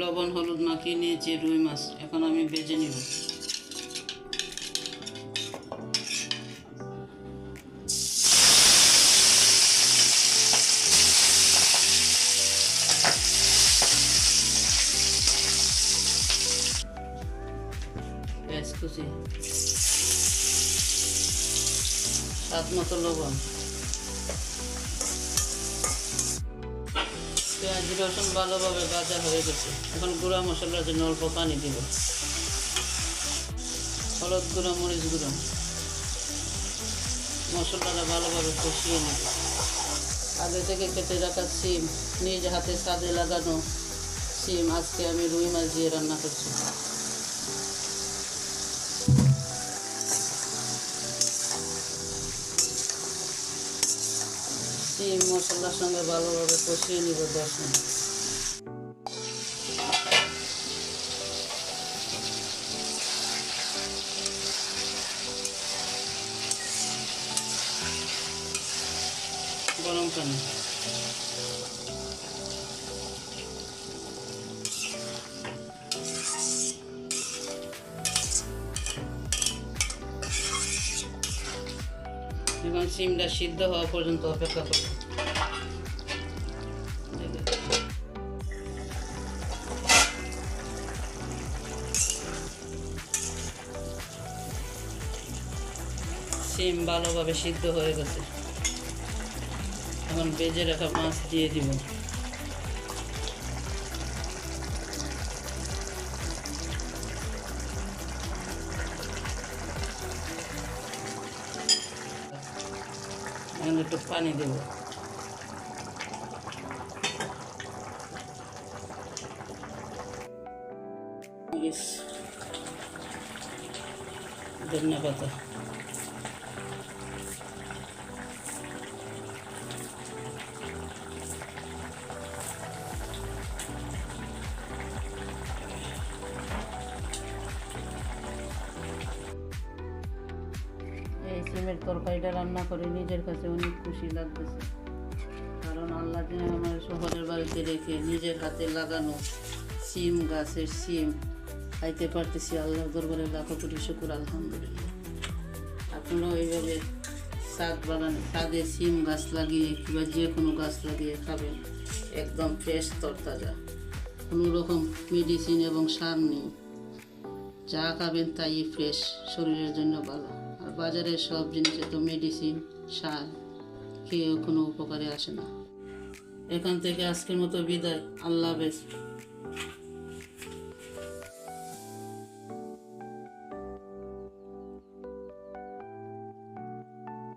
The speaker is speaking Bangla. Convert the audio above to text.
লবণ, হলুদ মাখিয়ে নিয়েছি, রুই মাছ। এখন আমি ভেজে নিব। পেঁয়াজ কুচি স্বাদ মতো লবণ। পেঁয়াজ রসুন ভালোভাবে ভাজা হয়ে গেছে। এখন গুঁড়া মশলার জন্য অল্প পানি দিব। হলুদ গুঁড়ো, মরিচ গুঁড়ো। মশলাটা ভালোভাবে কষিয়ে নেব। আগে থেকে কেটে রাখা সিম, নিজ হাতে স্বাদে লাগানো সিম আজকে আমি রুই মাছ দিয়ে রান্না করছি। মশলার সঙ্গে ভালোভাবে কষিয়ে নিব দশ মিনিট। গরম পানি। এখন সিমটা সিদ্ধ হওয়া পর্যন্ত অপেক্ষা করব। সিম ভালোভাবে সিদ্ধ হয়ে গেছে। এখন বেজে রাখা মাছ দিয়ে দিব। এখন একটু পানি দেব মরিচ, সিমের তরকারিটা রান্না করে নিজের কাছে অনেক খুশি লাগতেছে। কারণ আল্লাহ যে আমার শহরের বাড়িতে রেখে নিজের হাতে লাগানো সিম, গাছের সিম, খাইতে পারতেছি আল্লাহর দরবারে লাখো কোটি শুকুর, আলহামদুলিল্লাহ। আপনারাও এইভাবে শাক বাগানে ছাদে সিম গাছ লাগিয়ে কিংবা যে কোনো গাছ লাগিয়ে খাবেন। একদম ফ্রেশ তরতাজা। কোনো রকম মেডিসিন এবং সার নেই। যা খাবেন তাই ফ্রেশ শরীরের জন্য ভালো। আর বাজারের সব জিনিসে তো মেডিসিন সার, খেয়েও কোনো উপকারে আসে না। এখান থেকে আজকের মতো বিদায়। আল্লাহ হাফেজ।